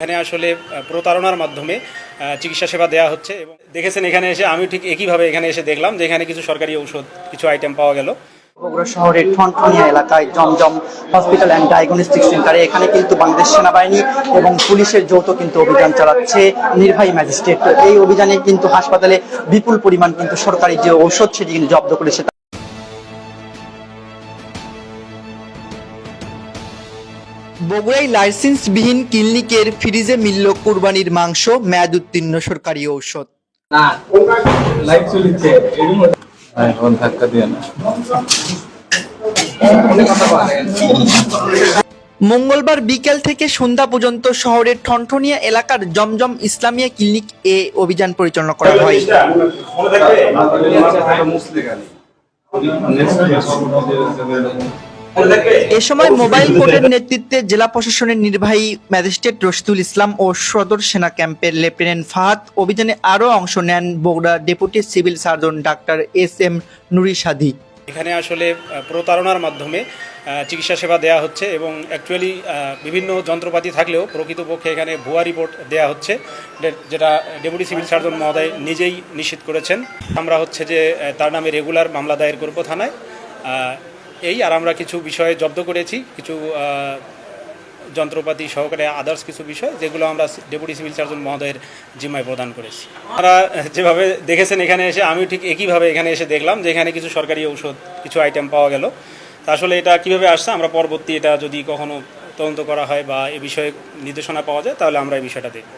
এখানে আসলে প্রতারণার মাধ্যমে চিকিৎসা সেবা দেওয়া হচ্ছে এবং দেখেছেন এখানে এসে আমি ঠিক একইভাবে এখানে এসে দেখলাম যে এখানে কিছু সরকারি ঔষধ, কিছু আইটেম পাওয়া গেল। বগুড়া শহরের ঠনঠনিয়া এলাকায় জমজম হসপিটাল অ্যান্ড ডায়াগনস্টিক সেন্টারে এখানে কিন্তু বাংলাদেশ সেনাবাহিনী এবং পুলিশের যৌথ কিন্তু অভিযান চালাচ্ছে নির্বাহী ম্যাজিস্ট্রেট এই অভিযানে কিন্তু হাসপাতালে বিপুল পরিমাণ কিন্তু সরকারি যে ঔষধ, সেটি কিন্তু জব্দ করেছে বগুড়ায় লাইসেন্সবিহীন ক্লিনিকের ফ্রিজে মিলল কুরবানির মাংস মেয়াদ উত্তীর্ণ সরকারি ঔষধ মঙ্গলবার বিকেল থেকে সন্ধ্যা পর্যন্ত শহরের ঠনঠনিয়া এলাকার জমজম ইসলামিয়া ক্লিনিক এ অভিযান পরিচালনা করা হয় এ সময় মোবাইল কোর্টের নেতৃত্বে জেলা প্রশাসনের নির্বাহী ম্যাজিস্ট্রেট রশিদুল ইসলাম ও সদর সেনা ক্যাম্পের লেফটেন্যান্ট ফাহাদ অভিযানে আরও অংশ নেন Bogura deputy civil surgeon doctor S M Nuri Sadi এখানে আসলে প্রতারণার মাধ্যমে চিকিৎসা সেবা দেওয়া হচ্ছে এবং অ্যাকচুয়ালি বিভিন্ন যন্ত্রপাতি থাকলেও প্রকৃতপক্ষে এখানে ভুয়া রিপোর্ট দেওয়া হচ্ছে যেটা ডেপুটি সিভিল সার্জন মহোদয় নিজেই নিশ্চিত করেছেন। আমরা হচ্ছে যে তার নামে রেগুলার মামলা দায়ের করব থানায়। এই আর আমরা কিছু বিষয়ে জব্দ করেছি, কিছু যন্ত্রপাতি সহকারে আদার্স কিছু বিষয় যেগুলো আমরা ডেপুটি সিভিল সার্জন মহোদয়ের জিম্মায় প্রদান করেছি। আমরা যেভাবে দেখেছেন এখানে এসে আমি ঠিক একইভাবে এখানে এসে দেখলাম যে এখানে কিছু সরকারি ঔষধ, কিছু আইটেম পাওয়া গেল। তা আসলে এটা কীভাবে আসছে, আমরা পরবর্তী এটা যদি কখনো তদন্ত করা হয় বা এ বিষয়ে নির্দেশনা পাওয়া যায়, তাহলে আমরা এই বিষয়টা দেখব।